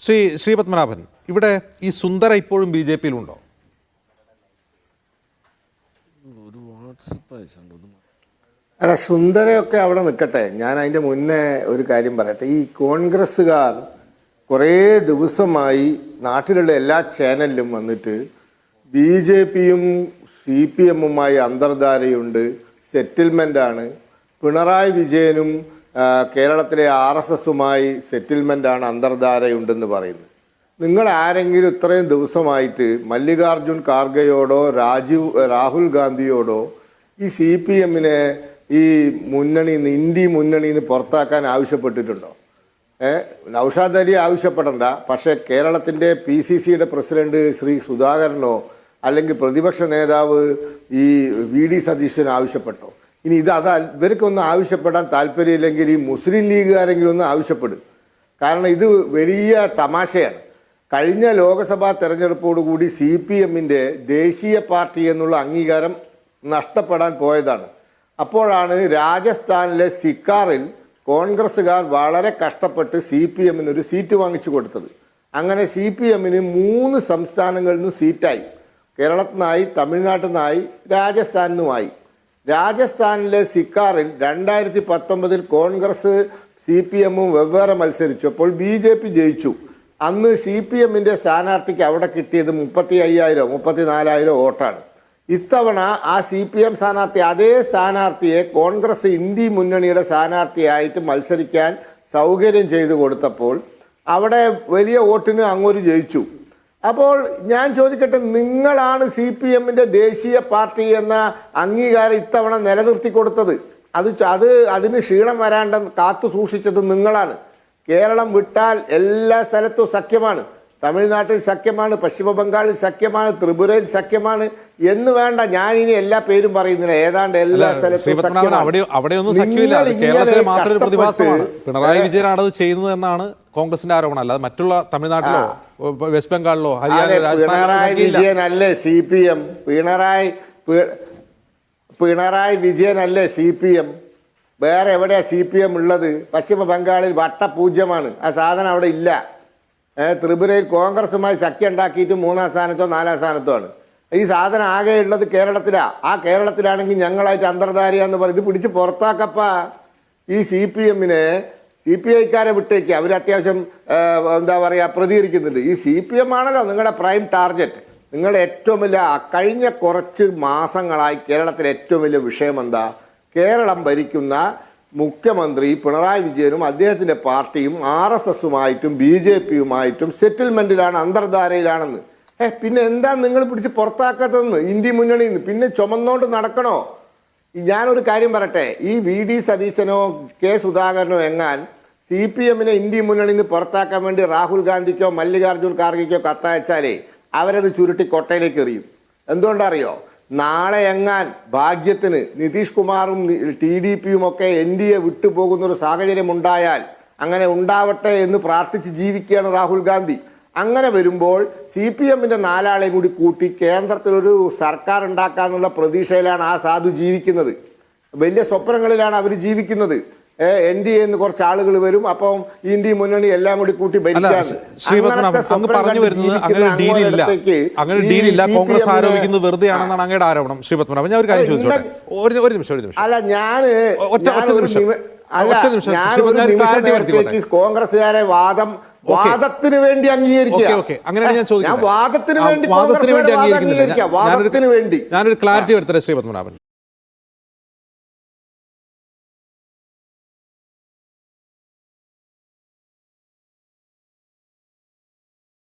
ശ്രീ ശ്രീ പത്മനാഭൻ ഇവിടെ ഈ സുന്ദര ഇപ്പോഴും ബി ജെ പിയിലുണ്ടോ? അല്ല സുന്ദരയൊക്കെ അവിടെ നിൽക്കട്ടെ ഞാൻ അതിന്റെ മുന്നേ ഒരു കാര്യം പറയട്ടെ. ഈ കോൺഗ്രസ്സുകാർ കുറേ ദിവസമായി നാട്ടിലുള്ള എല്ലാ ചാനലിലും വന്നിട്ട് ബി ജെ പിയും സി പി എമ്മുമായി അന്തർധാരയുണ്ട്. സെറ്റിൽമെന്റാണ് ആണ്. പിണറായി വിജയനും കേരളത്തിലെ ആർ എസ് എസുമായി സെറ്റിൽമെന്റ് ആണ് അന്തർധാരയുണ്ടെന്ന് പറയുന്നത്. നിങ്ങൾ ആരെങ്കിലും ഇത്രയും ദിവസമായിട്ട് മല്ലികാർജുൻ ഖാർഗെയോടോ രാജീവ് രാഹുൽ ഗാന്ധിയോടോ ഈ സി പി എമ്മിനെ ഈ മുന്നണിയിൽ നിന്ന് ഇന്ത്യ മുന്നണിയിൽ നിന്ന് പുറത്താക്കാൻ ആവശ്യപ്പെട്ടിട്ടുണ്ടോ? നൌഷാദ് അലി ആവശ്യപ്പെടണ്ട. പക്ഷേ കേരളത്തിന്റെ പി സി സിയുടെ പ്രസിഡന്റ് ശ്രീ സുധാകരനോ അല്ലെങ്കിൽ പ്രതിപക്ഷ നേതാവ് ഈ വി ഡി സതീശനോ ആവശ്യപ്പെട്ടോ? ഇനി ഇത് അത് ഇവർക്കൊന്നും ആവശ്യപ്പെടാൻ താല്പര്യമില്ലെങ്കിൽ ഈ മുസ്ലിം ലീഗുകാരെങ്കിലും ഒന്ന് ആവശ്യപ്പെടും. കാരണം ഇത് വലിയ തമാശയാണ്. കഴിഞ്ഞ ലോക്സഭാ തെരഞ്ഞെടുപ്പോടുകൂടി സി പി എമ്മിന്റെ ദേശീയ പാർട്ടി എന്നുള്ള അംഗീകാരം നഷ്ടപ്പെടാൻ പോയതാണ്. അപ്പോഴാണ് രാജസ്ഥാനിലെ സിക്കാറിൽ കോൺഗ്രസ്സുകാർ വളരെ കഷ്ടപ്പെട്ട് സി പി എമ്മിന് ഒരു സീറ്റ് വാങ്ങിച്ചു കൊടുത്തത്. അങ്ങനെ സി പി എമ്മിന് മൂന്ന് സംസ്ഥാനങ്ങളിൽ നിന്നും സീറ്റായി. കേരളത്തിൽ നിന്നായി തമിഴ്നാട്ടിൽ നിന്നായി രാജസ്ഥാനിൽ നിന്നുമായി രാജസ്ഥാനിലെ സിക്കാറിൽ രണ്ടായിരത്തി പത്തൊമ്പതിൽ കോൺഗ്രസ് സി പി എമ്മും വെവ്വേറെ മത്സരിച്ചപ്പോൾ ബി ജെ പി ജയിച്ചു. അന്ന് സി പി എമ്മിന്റെ സ്ഥാനാർത്ഥിക്ക് അവിടെ കിട്ടിയത് മുപ്പത്തി അയ്യായിരം മുപ്പത്തി നാലായിരം വോട്ടാണ്. ഇത്തവണ ആ സി പി എം സ്ഥാനാർത്ഥി അതേ സ്ഥാനാർത്ഥിയെ കോൺഗ്രസ് ഇന്ത്യ മുന്നണിയുടെ സ്ഥാനാർത്ഥിയായിട്ട് മത്സരിക്കാൻ സൗകര്യം ചെയ്തു കൊടുത്തപ്പോൾ അവിടെ വലിയ വോട്ടിന് അങ്ങോട്ട് ജയിച്ചു. അപ്പോൾ ഞാൻ ചോദിക്കട്ടെ നിങ്ങളാണ് സി പി എമ്മിന്റെ ദേശീയ പാർട്ടി എന്ന അംഗീകാരം ഇത്തവണ നിലനിർത്തി കൊടുത്തത്? അത് അത് അതിന് ക്ഷീണം വരാണ്ട് കാത്തു സൂക്ഷിച്ചത് നിങ്ങളാണ്. കേരളം വിട്ടാൽ എല്ലാ സ്ഥലത്തും സഖ്യമാണ്. തമിഴ്നാട്ടിൽ സഖ്യമാണ് പശ്ചിമബംഗാളിൽ സഖ്യമാണ് ത്രിപുരയിൽ സഖ്യമാണ് എന്ന് വേണ്ട. ഞാൻ ഇനി എല്ലാ പേരും പറയുന്നില്ല. ഏതാണ്ട് എല്ലാ സ്ഥലത്തും പിണറായി വിജയനാണ് അത് ചെയ്യുന്നത് എന്നാണ് കോൺഗ്രസിന്റെ ആരോപണം. അല്ലാതെ മറ്റുള്ള തമിഴ്നാട്ടിലോ വെസ്റ്റ് ബംഗാളിലോ ഹരിയാന പിണറായി വിജയൻ അല്ലേ C P M? Pinarayi Pinarayi Vijayan അല്ലേ സി പി എം? വേറെ എവിടെയാ സി പി എം ഉള്ളത്? പശ്ചിമ ബംഗാളിൽ വട്ടപൂജ്യമാണ്. ആ സാധനം അവിടെ ഇല്ല. ത്രിപുരയിൽ കോൺഗ്രസുമായി സഖ്യം ഉണ്ടാക്കിയിട്ട് മൂന്നാം സ്ഥാനത്തോ നാലാം സ്ഥാനത്തോ ആണ്. ഈ സാധനം ആകെ ഉള്ളത് കേരളത്തിലാണ് ആ കേരളത്തിലാണെങ്കിൽ ഞങ്ങളായിട്ട് അന്തർധാരിയാന്ന് പറഞ്ഞ് ഇത് പിടിച്ച് പുറത്താക്കപ്പ. ഈ സി പി എമ്മിനെ സി പി ഐക്കാരെ വിട്ടേക്ക് അവർ അത്യാവശ്യം എന്താ പറയുക പ്രതികരിക്കുന്നുണ്ട്. ഈ സി പി എം ആണല്ലോ നിങ്ങളുടെ പ്രൈം ടാർഗറ്റ്. നിങ്ങൾ ഏറ്റവും വലിയ കഴിഞ്ഞ കുറച്ച് മാസങ്ങളായി കേരളത്തിലെ ഏറ്റവും വലിയ വിഷയം എന്താ? കേരളം ഭരിക്കുന്ന മുഖ്യമന്ത്രി പിണറായി വിജയനും അദ്ദേഹത്തിന്റെ പാർട്ടിയും ആർ എസ് എസുമായിട്ടും ബി ജെ പിയുമായിട്ടും സെറ്റിൽമെന്റിലാണ് അന്തർധാരയിലാണെന്ന്. ഏ പിന്നെ എന്താ നിങ്ങൾ പിടിച്ച് പുറത്താക്കാത്തതെന്ന്? ഇന്ത്യ മുന്നണിയിൽ നിന്ന് പിന്നെ ചുമന്നോണ്ട് നടക്കണോ? ഞാനൊരു കാര്യം പറയട്ടെ. ഈ വി ഡി സതീശനോ കെ സുധാകരനോ എങ്ങാൻ സി പി എമ്മിനെ ഇന്ത്യ മുന്നണിയിൽ നിന്ന് പുറത്താക്കാൻ വേണ്ടി രാഹുൽ ഗാന്ധിക്കോ മല്ലികാർജുൻ ഖാർഗെക്കോ കത്തയച്ചാലേ അവരത് ചുരുട്ടി കൊട്ടയിലേക്ക് എറിയും. എന്തുകൊണ്ടറിയോ? നാളെ എങ്ങാൻ ഭാഗ്യത്തിന് നിതീഷ് കുമാറും ടി ഡി പിയും ഒക്കെ എൻ ഡി എ വിട്ടുപോകുന്നൊരു സാഹചര്യം ഉണ്ടായാൽ അങ്ങനെ ഉണ്ടാവട്ടെ എന്ന് പ്രാർത്ഥിച്ച് ജീവിക്കുകയാണ് രാഹുൽ ഗാന്ധി. അങ്ങനെ വരുമ്പോൾ സി പി എമ്മിന്റെ നാലാളെയും കൂടി കൂട്ടി കേന്ദ്രത്തിലൊരു സർക്കാർ ഉണ്ടാക്കാനുള്ള പ്രതീക്ഷയിലാണ് ആ സാധു ജീവിക്കുന്നത്. വലിയ സ്വപ്നങ്ങളിലാണ് അവർ ജീവിക്കുന്നത്. എൻ ഡി എന്ന് കുറച്ച് ആളുകൾ വരും. അപ്പം ഇന്ത്യ മുന്നണി എല്ലാം കൂടി കൂട്ടി കോൺഗ്രസ് ആരോപിക്കുന്നത് വെറുതെയാണെന്നാണ് അങ്ങയുടെ ആരോപണം. ശ്രീപത്മനാഭൻ ഞാൻ ഒരു കാര്യം ചോദിച്ചോട്ടെ? ഒരു നിമിഷം ഒരു നിമിഷം. അല്ല ഞാൻ ഞാൻ ഒറ്റ നിമിഷം. കോൺഗ്രസ്സുകാരെ വാദം വാദത്തിന് വേണ്ടി അംഗീകരിക്കുക. അങ്ങനെയാണ് ഞാൻ ചോദിക്കുന്നത് വാദത്തിന് വേണ്ടി വാദത്തിന് വേണ്ടി അംഗീകരിക്കുന്നില്ല. ഞാനൊരു ക്ലാരിറ്റി എടുത്തത് ശ്രീ പത്മനാഭൻ